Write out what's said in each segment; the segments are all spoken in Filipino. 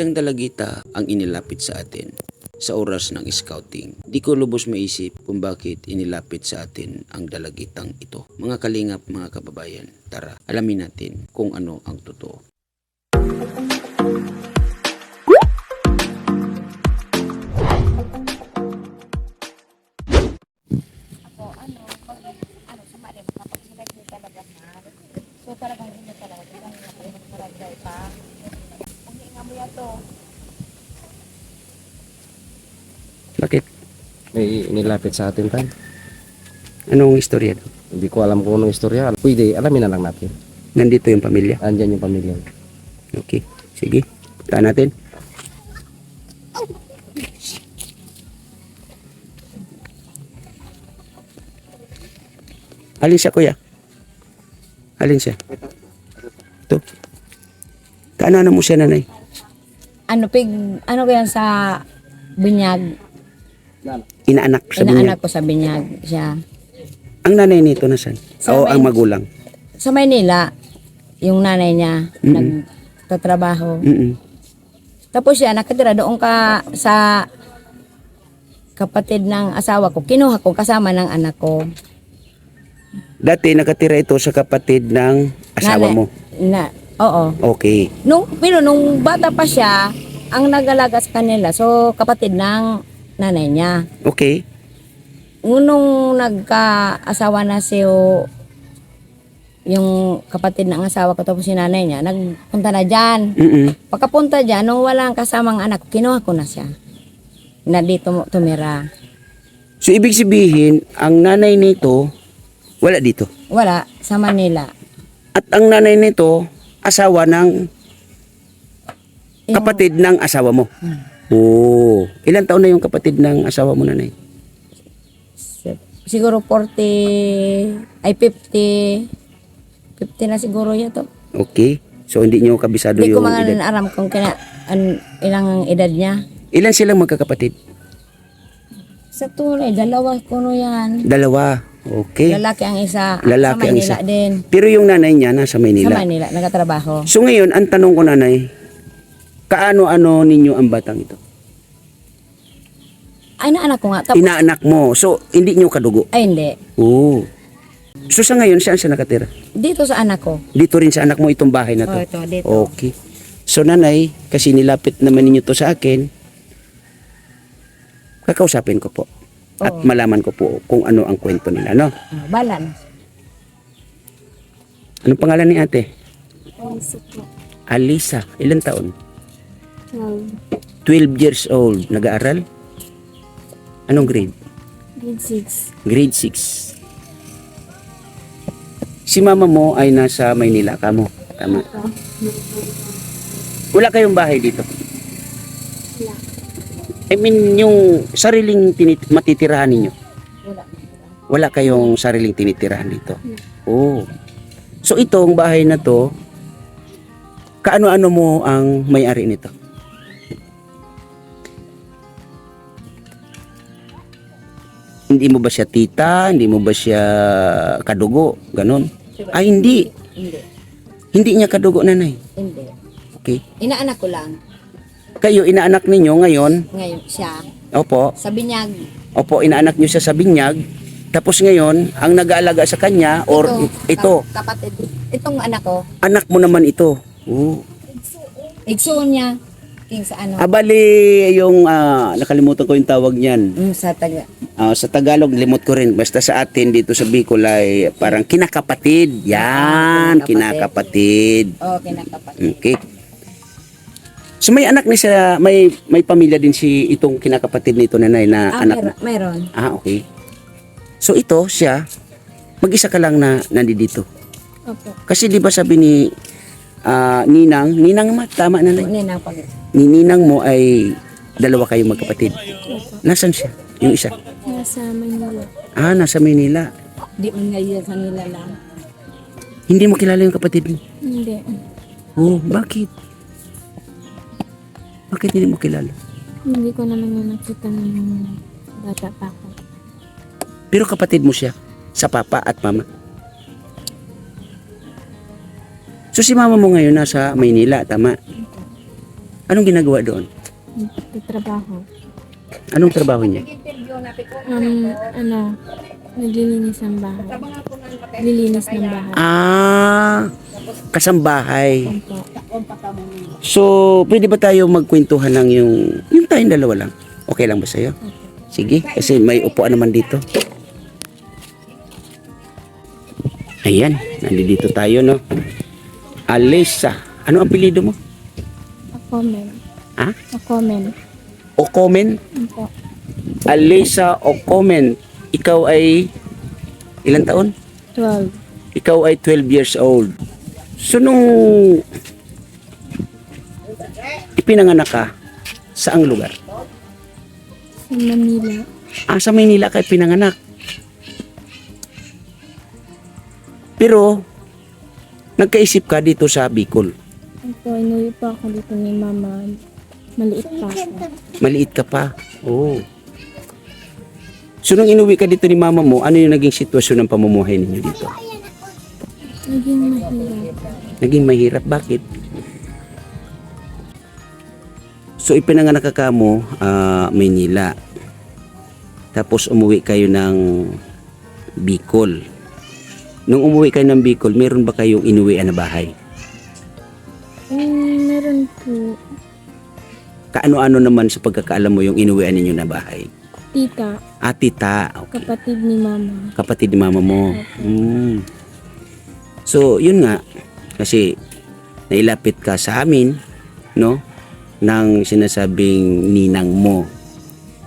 Isang dalagita ang inilapit sa atin sa oras ng scouting. Di ko lubos maisip kung bakit inilapit sa atin ang dalagitang ito. Mga kalingap, mga kababayan, tara, alamin natin kung ano ang totoo. ako, Inilapit sa atin tan. Anong istorya? Hindi ko alam kung anong istorya. Pwede, alamin na lang natin. Nandito yung pamilya. Andyan yung pamilya. Okay, sige. Puntaan natin. Alin siya, kuya? Alin siya? Ito. Kaano mo siya, nanay? ano, pig, ano ko yan sa binyag, Inaanak sa binyag. inaanak ko sa binyag siya. Ang nanay nito nasan? Sa O ang magulang? Sa Maynila, yung nanay niya, Mm-mm. nagtatrabaho. Mm-mm. Tapos siya, nakatira doon ka sa kapatid ng asawa ko. Kinuha ko kasama ng anak ko. Dati nakatira ito sa kapatid ng asawa Nanay- mo. Na, oo. Okay. Nung, pero nung bata pa siya, ang nagalaga sa kanila, so kapatid ng nanay niya. Okay. Nung nagka-asawa na si yung kapatid ng asawa ko tapos si nanay niya, nagpunta na dyan. Mm-mm. Pagkapunta dyan, nung walang kasamang anak, kinuha ko na siya. Na dito tumira. So, ibig sabihin, ang nanay nito, wala dito. Wala, sa Manila. At ang nanay nito, asawa ng kapatid ng asawa mo. Oo. Ilan taon na yung kapatid ng asawa mo, nanay? Siguro 40, ay 50, 50 na siguro yan to. Okay. So, hindi nyo kabisado Hindi ko yung mga edad. aram kung kina, an, ilang edad niya. Ilan silang magkakapatid? Sa tulay, dalawa kuno yan. Dalawa. Okay. Lalaki ang isa, Lalaki sa ang isa. din. Pero yung nanay niya nasa Sa Maynila. Manila, nagatrabaho. So ngayon, ang tanong ko nanay, kaano-ano ninyo ang batang ito? Ay, naanak ko nga. Tapos, Inaanak mo. So, hindi nyo kadugo. ay, hindi. Oo. So sa ngayon, saan siya nakatira? Dito sa anak ko. Dito rin sa anak mo itong bahay na to? Oh, ito, dito. Okay. So nanay, kasi nilapit naman ninyo to sa akin, kakausapin ko po. At Oo. malaman ko po kung ano ang kwento nila, no? Balan. Anong pangalan ni ate? Po. Alisa. Ilan taon? Um, 12 years old. Nag-aaral? Anong grade? grade 6. Grade 6. Si mama mo ay nasa Maynila ka mo. Tama. Wala kayong bahay dito? Wala. I mean, yung sariling tinit- matitirahan ninyo. Wala. Wala kayong sariling tinitirahan dito. Oh. So itong bahay na to, kaano-ano mo ang may-ari nito? Hindi mo ba siya tita? Hindi mo ba siya kadugo? Ganon. Ay, hindi. Hindi. Hindi niya kadugo, nanay. Hindi. Okay. Inaanak ko lang. Kayo, inaanak ninyo ngayon. Ngayon, siya. Opo. Sa binyag. Opo, inaanak niyo siya sa binyag. Tapos ngayon, ang nag-aalaga sa kanya, or ito, kap- Kapatid. Itong anak ko. anak mo naman ito. Oo. Igsuon niya. King sa ano. Abali, yung, ah, nakalimutan ko yung tawag niyan. Mm, sa taga. Ah, sa Tagalog, limot ko rin. Basta sa atin dito sa Bicol ay parang kinakapatid. Yan, Ah, kinakapatid. Oh, kinakapatid. Okay. So may anak ni siya, may may pamilya din si itong kinakapatid nito nanay na Ah, anak. meron. meron. Ah, okay. So ito siya, mag-isa ka lang na nandito. Opo. Kasi di ba sabi ni ah, Ninang, Ninang ma, tama na Hindi na pag Ni Ninang mo ay dalawa kayong magkapatid. Nasaan siya? Yung isa. Nasa Manila. Ah, nasa Manila. Di man ngayon sa nila lang. Hindi mo kilala yung kapatid mo? Hindi. Oh, bakit? Bakit hindi mo kilala? Hindi ko naman yung nakita ng bata pa ako. Pero kapatid mo siya sa papa at mama. So si mama mo ngayon nasa Maynila, tama? Anong ginagawa doon? Nagtatrabaho. Anong trabaho niya? Um, ano, naglilinis ng bahay. Lilinis ng bahay. Ah, kasambahay. Opo. So, pwede ba tayo magkwentuhan lang yung, yung tayong dalawa lang? Okay lang ba sa'yo? Sige, kasi may upuan naman dito. Ayan, nandito tayo, no? Alisa. Ano ang pilido mo? Ako men. Ha? Men. Okomen? Opo. Alisa Okomen. Ikaw ay ilang taon? 12. Ikaw ay 12 years old. So, nung ipinanganak ka, saang lugar? Sa Manila. Ah, sa Maynila ka pinanganak. Pero, nagkaisip ka dito sa Bicol. Opo, inuwi pa ako dito ni mama. Maliit pa ako. Maliit ka pa. Oo. So, nung inuwi ka dito ni mama mo, ano yung naging sitwasyon ng pamumuhay ninyo dito? Naging mahirap. Naging mahirap. Bakit? So, ipinanganak ka mo, ah, Maynila. Tapos, umuwi kayo ng Bicol. Nung umuwi kayo ng Bicol, meron ba kayong inuwian na bahay? Eh, meron po. Kaano-ano naman sa pagkakaalam mo yung inuwian ninyo na bahay? Tita, Ah, tita. Okay. kapatid ni mama. Kapatid ni mama mo. Mm. So, yun nga. Kasi, nailapit ka sa amin, no? Nang sinasabing ninang mo.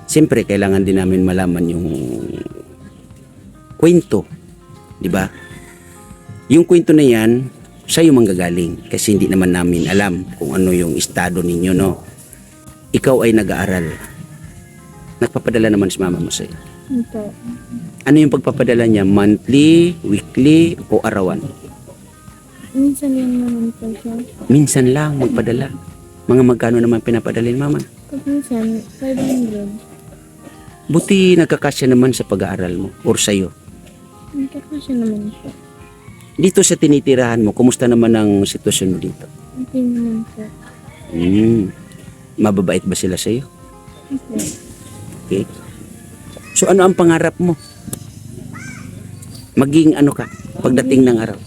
Siyempre, kailangan din namin malaman yung kwento. Di ba? Yung kwento na yan, sa'yo manggagaling. Kasi hindi naman namin alam kung ano yung estado ninyo, no? Ikaw ay nag-aaral. Nagpapadala naman si mama mo sa'yo. Opo. Ano yung pagpapadala niya? Monthly, weekly, o arawan? Minsan lang naman po siya. Minsan lang magpadala. Mga magkano naman pinapadala ni mama? Pag minsan, 500. Buti nagkakasya naman sa pag-aaral mo or sa'yo. Nagkakasya naman po. Dito sa tinitirahan mo, kumusta naman ang sitwasyon mo dito? Okay naman po. Hmm. Mababait ba sila sa'yo? Opo. Okay. So ano ang pangarap mo? Maging ano ka pagdating ng araw?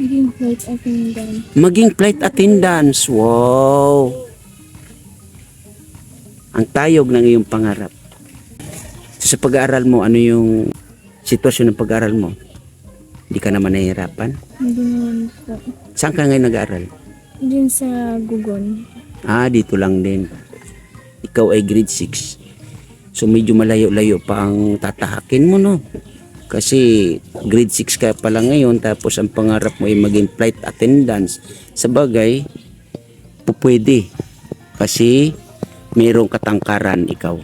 Naging flight attendant. Maging flight attendants. Wow! Ang tayog ng iyong pangarap. So, sa pag-aaral mo, ano yung sitwasyon ng pag-aaral mo? Hindi ka naman nahihirapan? Hindi naman po. Saan ka ngayon nag-aaral? Din sa Gugon. Ah, dito lang din. Ikaw ay grade 6. So medyo malayo-layo pa ang tatahakin mo, no? Kasi grade 6 ka pa lang ngayon tapos ang pangarap mo ay maging flight attendants. Sa bagay, pupwede. Kasi mayroong katangkaran ikaw.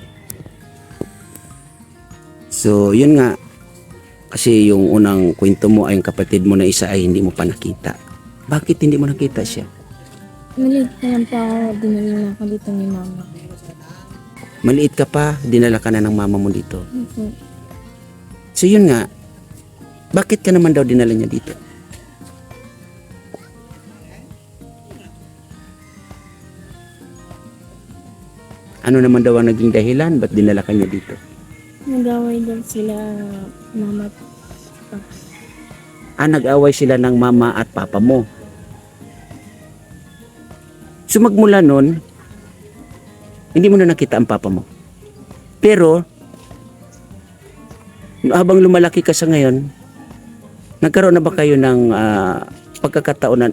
So, yun nga. Kasi yung unang kwento mo ay yung kapatid mo na isa ay hindi mo pa nakita. Bakit hindi mo nakita siya? Maliit pa lang po ako. Dinali na ako dito ni mama. Maliit ka pa, dinala ka na ng mama mo dito. Opo. So yun nga, bakit ka naman daw dinala niya dito? Ano naman daw ang naging dahilan? Ba't dinala ka niya dito? Nag-away daw sila mama at Ah, nag-away sila ng mama at papa mo. So magmula nun, hindi mo na nakita ang papa mo. Pero, habang lumalaki ka sa ngayon, nagkaroon na ba kayo ng ah, pagkakataon na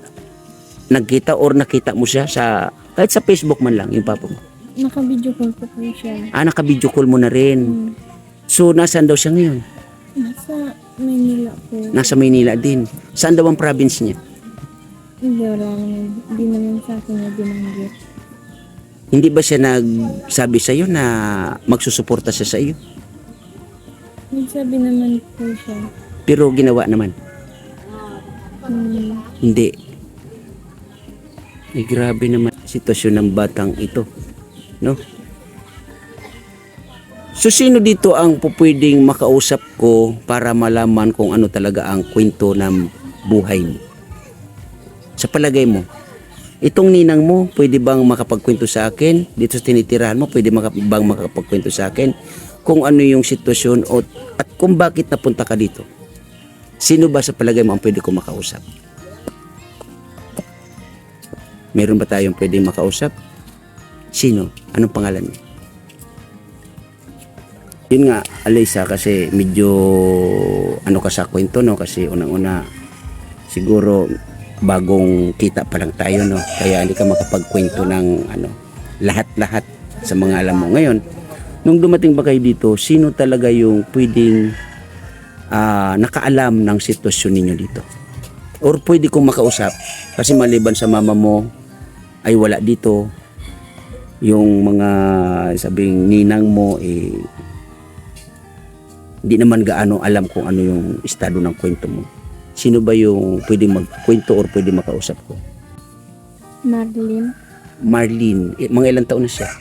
nagkita or nakita mo siya sa, kahit sa Facebook man lang, yung papa mo. Naka-video call ko po siya. Ah, naka-video call mo na rin. Hmm. So, nasaan daw siya ngayon? Nasa Manila po. Nasa Maynila din. Saan daw ang province niya? Hindi, wala naman. Hindi naman sa akin na binanggit. Hindi ba siya nagsabi sa iyo na magsusuporta siya sa iyo? Nagsabi naman po siya. Pero ginawa naman. Hmm, Hindi. Ay, grabe naman sitwasyon ng batang ito. No? So sino dito ang pupwedeng makausap ko para malaman kung ano talaga ang kwento ng buhay mo? Sa palagay mo, Itong ninang mo, pwede bang makapagkwento sa akin? Dito sa tinitirahan mo, pwede bang makapagkwento sa akin? Kung ano yung sitwasyon o, at kung bakit napunta ka dito? Sino ba sa palagay mo ang pwede ko makausap? Meron ba tayong pwedeng makausap? Sino? Anong pangalan niya? Yun nga, Alisa, kasi medyo ano ka sa kwento, no? Kasi unang-una, siguro bagong kita pa lang tayo, no? Kaya hindi ka makapagkwento ng ano, lahat-lahat sa mga alam mo. Ngayon, nung dumating ba kayo dito, sino talaga yung pwedeng ah, nakaalam ng sitwasyon ninyo dito? Or pwede kong makausap kasi maliban sa mama mo ay wala dito yung mga sabing ninang mo eh hindi naman gaano alam kung ano yung estado ng kwento mo. Sino ba yung pwedeng magkwento or pwede makausap ko? Madeline. Marlene, eh, mga ilang taon na siya?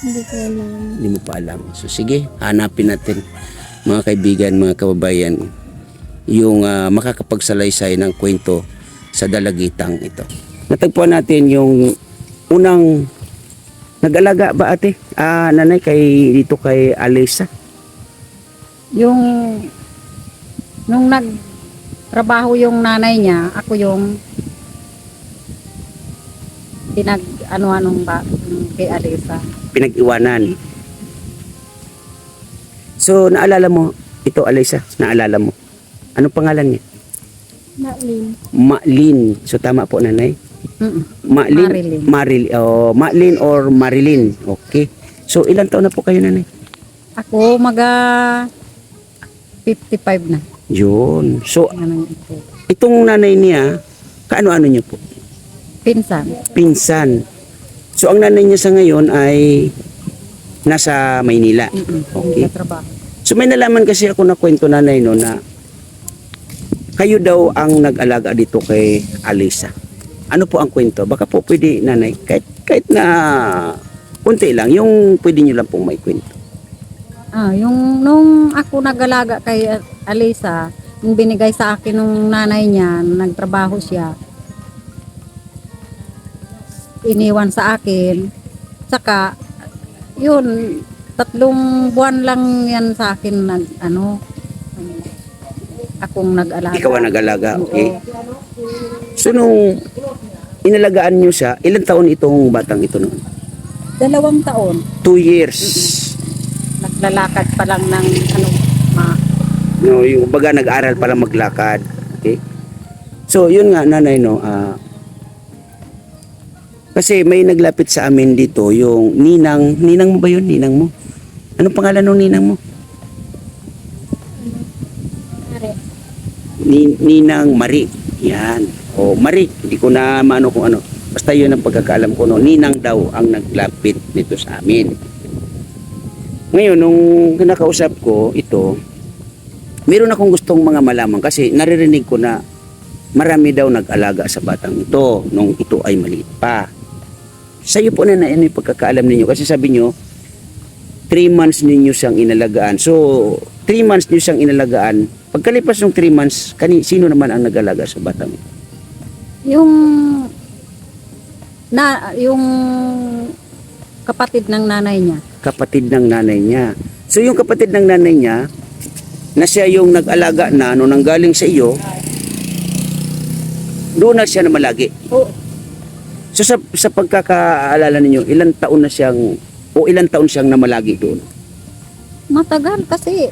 Hindi ko alam. Hindi mo pa alam. So sige, hanapin natin mga kaibigan, mga kababayan, yung ah, makakapagsalaysay ng kwento sa dalagitang ito. Natagpuan natin yung unang nag-alaga ba ate? Ah, nanay kay dito kay Alisa. Yung nung nagtrabaho yung nanay niya, ako yung pinag ano anong ba kay Alisa. pinag-iwanan. So, naalala mo, ito Alisa, naalala mo. Anong pangalan niya? Madeline. Ma'lin. So, tama po, nanay? Mm-mm. Ma'lin? Marilyn. Maril, oh, Ma'lin or Marilyn. Okay. So, ilang taon na po kayo, nanay? Ako maga 55 na. Yun. So, ito. itong nanay niya, kaano-ano niyo po? Pinsan. Pinsan. So, ang nanay niya sa ngayon ay nasa Maynila. Okay. So may nalaman kasi ako na kwento nanay no na kayo daw ang nag-alaga dito kay Alisa. Ano po ang kwento? Baka po pwede nanay kahit, kahit na kunti lang yung pwede niyo lang pong may kwento. Ah, yung nung ako nag-alaga kay Alisa, yung binigay sa akin nung nanay niya, nagtrabaho siya. Iniwan sa akin. Saka yun, tatlong buwan lang yan sa akin nag ano akong nag-alaga. Ikaw ang nag-alaga, okay? So nung inalagaan niyo siya, ilang taon itong batang ito noon? Dalawang taon. Two years. Naglalakad pa lang ng ano, ma, No, yung baga nag-aral para maglakad. Okay? So, yun nga nanay no, ah, kasi may naglapit sa amin dito yung ninang, ninang mo ba yun? Ninang mo? Anong pangalan ng ninang mo? Ni, ninang Mari. Yan. O Mari, hindi ko na maano kung ano. Basta yun ang pagkakaalam ko no. Ninang daw ang naglapit nito sa amin. Ngayon, nung kinakausap ko ito, meron akong gustong mga malaman kasi naririnig ko na marami daw nag-alaga sa batang ito nung ito ay maliit pa. Sa iyo po na na ano yung pagkakaalam ninyo kasi sabi nyo 3 months ninyo siyang inalagaan. So, 3 months niyo siyang inalagaan. Pagkalipas ng 3 months, kani, sino naman ang nag-alaga sa batang ito? yung na yung kapatid ng nanay niya. Kapatid ng nanay niya. So, yung kapatid ng nanay niya, na siya yung nag-alaga na nung nanggaling sa iyo, doon na siya na malagi. Oo. So sa, sa pagkakaalala ninyo, ilang taon na siyang o ilang taon siyang namalagi doon? Matagal kasi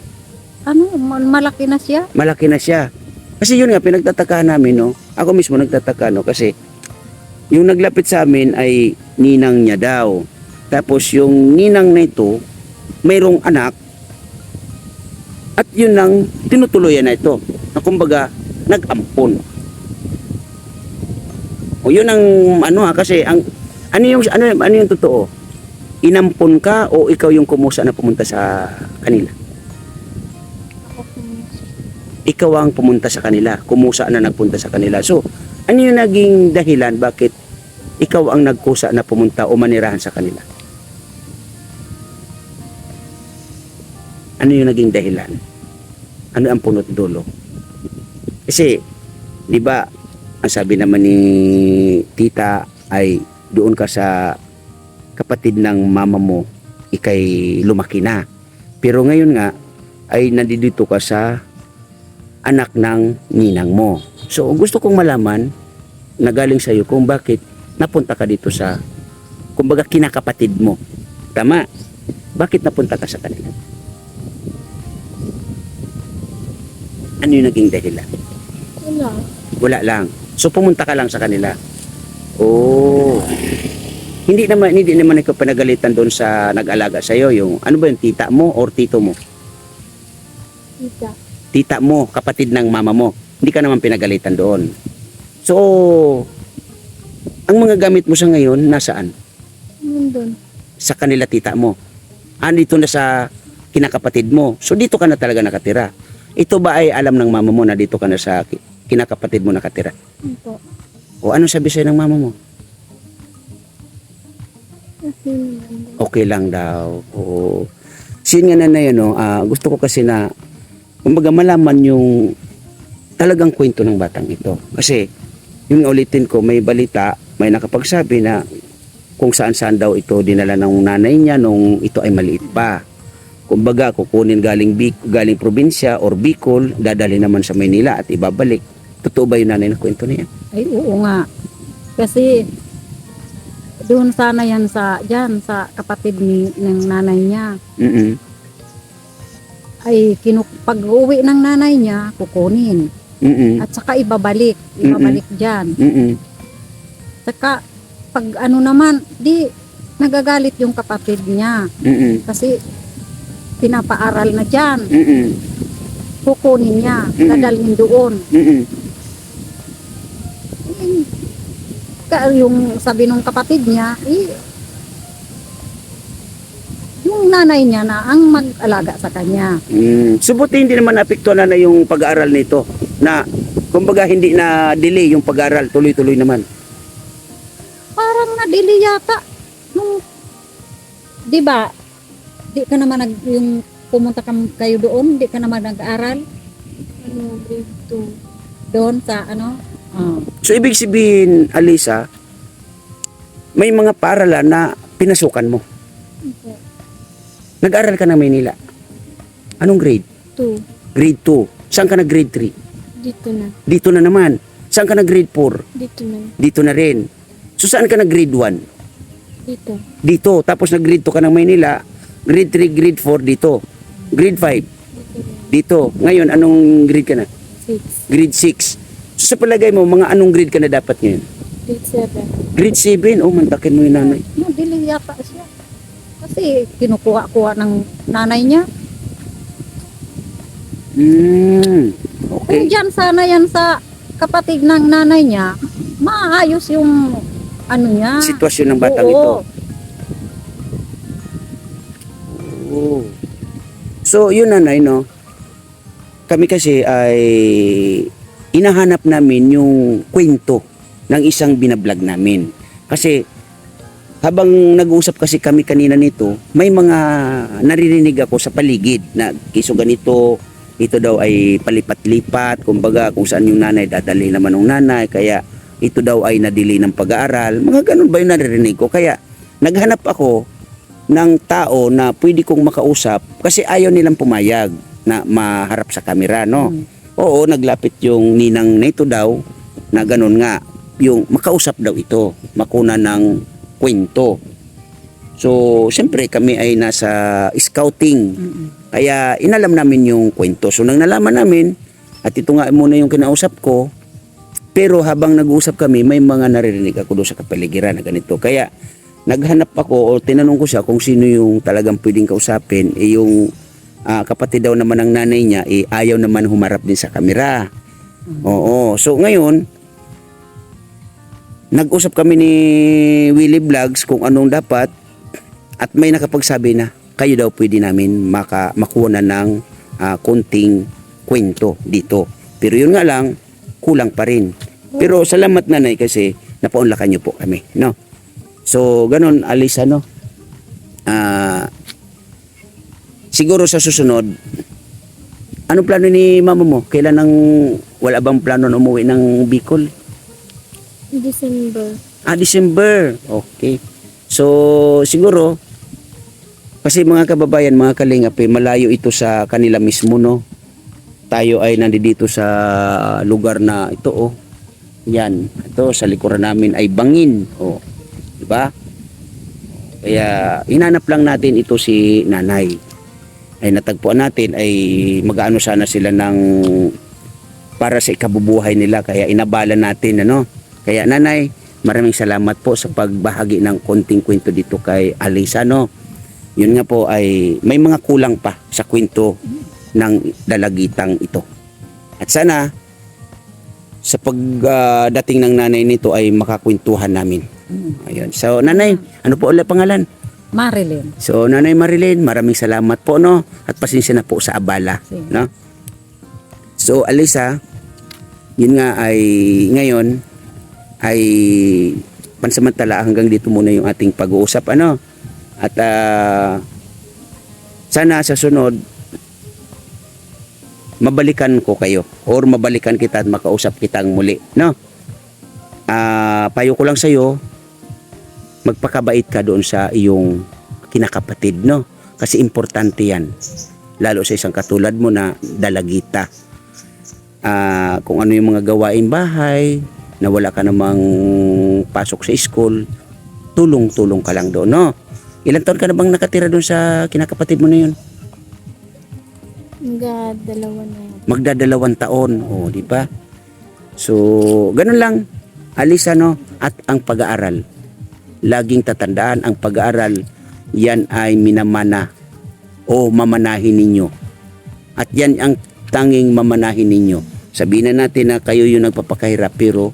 ano, ma- malaki na siya. Malaki na siya. Kasi yun nga, pinagtataka namin, no? Ako mismo nagtataka, no? Kasi yung naglapit sa amin ay ninang niya daw. Tapos yung ninang na ito, mayroong anak at yun ang tinutuloyan na ito. Na kumbaga, nag-ampon. O yun ang ano ha, kasi ang ano yung ano, ano yung totoo? Inampon ka o ikaw yung kumusa na pumunta sa kanila? Ikaw ang pumunta sa kanila, kumusa na nagpunta sa kanila. So, ano yung naging dahilan bakit ikaw ang nagkusa na pumunta o manirahan sa kanila? Ano yung naging dahilan? Ano ang punot dulo? Kasi, di ba, ang sabi naman ni tita ay doon ka sa kapatid ng mama mo, ikay lumaki na. Pero ngayon nga, ay nandito ka sa anak ng ninang mo. So, gusto kong malaman na galing sa'yo kung bakit napunta ka dito sa, kumbaga, kinakapatid mo. Tama? Bakit napunta ka sa kanila? Ano yung naging dahilan? Wala. Wala lang. So pumunta ka lang sa kanila. Oh. Hindi naman hindi naman ikaw panagalitan doon sa nag-alaga sa iyo yung ano ba yung tita mo or tito mo? Tita. Tita mo, kapatid ng mama mo. Hindi ka naman pinagalitan doon. So ang mga gamit mo sa ngayon nasaan? Nandun. Sa kanila tita mo. Andito na sa kinakapatid mo. So dito ka na talaga nakatira. Ito ba ay alam ng mama mo na dito ka na sa ki- kinakapatid mo nakatira? Opo. O ano sabi sa'yo ng mama mo? Okay lang daw. Oo. So yun nga na yun, no, ah, gusto ko kasi na, kumbaga malaman yung talagang kwento ng batang ito. Kasi, yun nga ulitin ko, may balita, may nakapagsabi na kung saan-saan daw ito dinala ng nanay niya nung ito ay maliit pa. Kumbaga, kukunin galing, Bic- galing probinsya or Bicol, dadali naman sa Maynila at ibabalik. Totoo ba yung nanay na kwento niya? Ay, oo nga. Kasi, doon sana yan sa, dyan, sa kapatid ni, ng nanay niya. Mm-mm. Ay, kinu, pag uwi ng nanay niya, kukunin. Mm-mm. At saka ibabalik. Ibabalik dyan. Mm-mm. Saka, pag ano naman, di, nagagalit yung kapatid niya. Mm-mm. Kasi, pinapaaral na dyan. Mm-mm. Kukunin niya. Mm-mm. Dadalhin doon. Mm-mm. Eh, ka- yung sabi nung kapatid niya, eh, yung nanay niya na ang mag-alaga sa kanya. Mm. So buti hindi naman naapektuhan na yung pag-aaral nito na kumbaga hindi na delay yung pag-aaral, tuloy-tuloy naman. Parang nadili yata. Nung, di ba, di ka naman nag, yung pumunta ka, kayo doon, di ka naman nag-aaral Ano, grade 2. doon sa ano. Ah. So ibig sabihin, Alisa, may mga paaralan na pinasukan mo. Opo. Nag-aral ka ng Maynila. Anong grade? 2. Grade 2. Saan ka na grade 3? Dito na. Dito na naman. Saan ka na grade 4? Dito na. Dito na rin. So saan ka na grade 1? Dito. Dito. Tapos nag grade 2 ka ng Maynila. Grade 3, grade 4 dito. Grade 5 Dito. Ngayon, anong grade ka na? 6. Grade 6. So sa palagay mo, mga anong grade ka na dapat ngayon? Grade 7. Grade 7? Oh, mantakin mo yung nanay. Nadili yata siya. Kasi kinukuha-kuha ng nanay niya. Hmm. Kung Okay. dyan sana yan sa kapatid ng nanay niya, maayos yung ano niya. Sitwasyon ng batang Oo. ito. So, yun nanay, no? Kami kasi ay inahanap namin yung kwento ng isang binablog namin. Kasi habang nag-uusap kasi kami kanina nito, may mga naririnig ako sa paligid na kiso ganito, ito daw ay palipat-lipat, kumbaga kung saan yung nanay dadali naman ng nanay, kaya ito daw ay nadili ng pag-aaral. Mga ganun ba yung naririnig ko? Kaya naghanap ako ng tao na pwede kong makausap kasi ayaw nilang pumayag na maharap sa kamera, no? Mm. Oo, naglapit yung ninang na ito daw na ganun nga, yung makausap daw ito, makuna ng kwento. So, siyempre kami ay nasa scouting. Mm-mm. Kaya inalam namin yung kwento. So, nang nalaman namin, at ito nga muna yung kinausap ko, pero habang nag-uusap kami, may mga naririnig ako doon sa kapaligiran na ganito. Kaya, naghanap ako o tinanong ko siya kung sino yung talagang pwedeng kausapin. Eh, yung ah, kapatid daw naman ng nanay niya, eh, ayaw naman humarap din sa kamera. Oo. So, ngayon, nag-usap kami ni Willie Vlogs kung anong dapat at may nakapagsabi na kayo daw pwede namin maka, makuha na ng ah, konting kwento dito. Pero yun nga lang, kulang pa rin. Pero salamat nanay kasi napaunlakan niyo po kami, no? So, ganun, Alisa, no? Ah, siguro sa susunod, ano plano ni mama mo? Kailan nang wala bang plano na umuwi ng Bicol? December. Ah, December. Okay. So, siguro, kasi mga kababayan, mga kalingap, eh, malayo ito sa kanila mismo, no? Tayo ay nandito sa lugar na ito, oh. Yan. Ito, sa likuran namin ay bangin. Oh. Di ba? Kaya, inanap lang natin ito si nanay. Ay natagpuan natin ay mag-ano sana sila ng para sa ikabubuhay nila. Kaya inabala natin, ano? Kaya nanay, maraming salamat po sa pagbahagi ng konting kwento dito kay Alisa, no? Yun nga po ay may mga kulang pa sa kwento ng dalagitang ito. At sana sa pagdating ng nanay nito ay makakwentuhan namin. Ayun. So nanay, ano po ulit pangalan? Marilyn. So nanay Marilyn, maraming salamat po no at pasensya na po sa abala, Sige. no? So Alisa, yun nga ay ngayon ay pansamantala hanggang dito muna yung ating pag-uusap ano. At ah, sana sa sunod mabalikan ko kayo or mabalikan kita at makausap kitang muli, no? Ah, payo ko lang sa iyo, magpakabait ka doon sa iyong kinakapatid, no? Kasi importante 'yan. Lalo sa isang katulad mo na dalagita. Ah, kung ano yung mga gawain bahay, na wala ka namang pasok sa school, tulong-tulong ka lang doon, no? Ilan taon ka na bang nakatira doon sa kinakapatid mo na yun? Hangga dalawa na magdadalawang taon. O, di ba? So, ganun lang. Alisa, no? At ang pag-aaral. Laging tatandaan, ang pag-aaral, yan ay minamana o mamanahin ninyo. At yan ang tanging mamanahin ninyo. Sabihin na natin na kayo yung nagpapakahirap, pero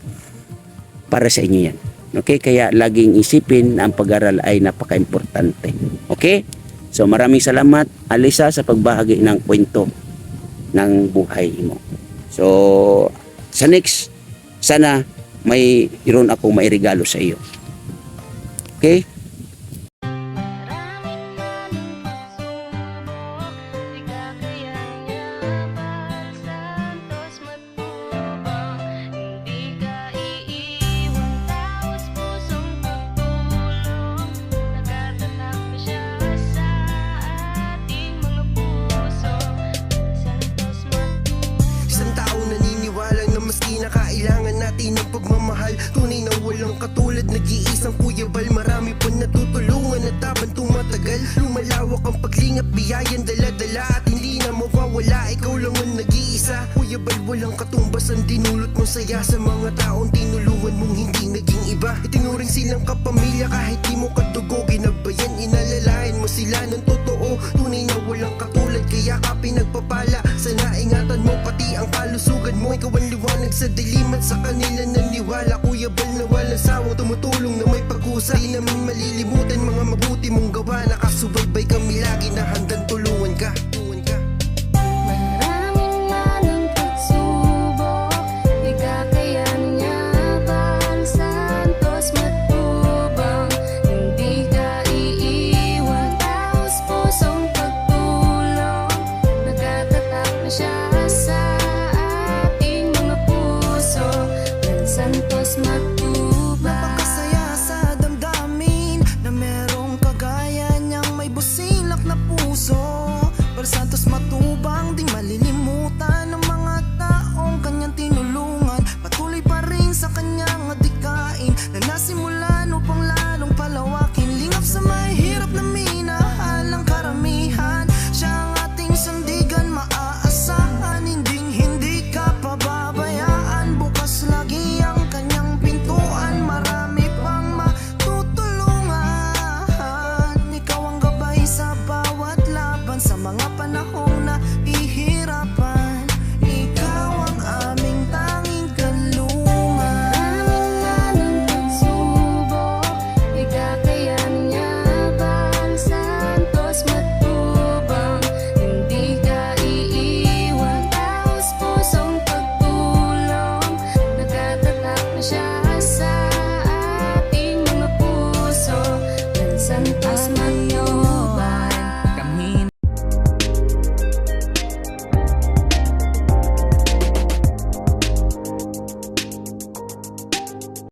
para sa inyo yan. Okay? Kaya laging isipin na ang pag-aaral ay napaka-importante. Okay? So maraming salamat, Alisa, sa pagbahagi ng kwento ng buhay mo. So, sa next, sana may iron akong mairigalo sa iyo. Okay? Walang katulad Nag-iisang Kuya Bal Marami pa natutulungan at habang tumatagal Lumalawak ang paglingap Biyayan dala-dala at hindi na mawawala. Ikaw lang ang nag-iisa. Kuya Bal walang katumbas Ang dinulot mo saya sa mga taong tinulungan mong hindi naging iba. Itinuring silang kapamilya kahit di mo katugo Ginabayan inalalayan mo sila ng totoo. Tunay na walang katulad kaya ka pinagpapala Sana ingatan mo pati ang kalusugan mo. Ikaw ang liwanag sa dilim at sa kanila naniwala Kuya Bal na walang sawang tumutulong na may pag-usa Di namin malilimutan mga mabuti mong gawa. Nakasubaybay kami lagi na handang tulungan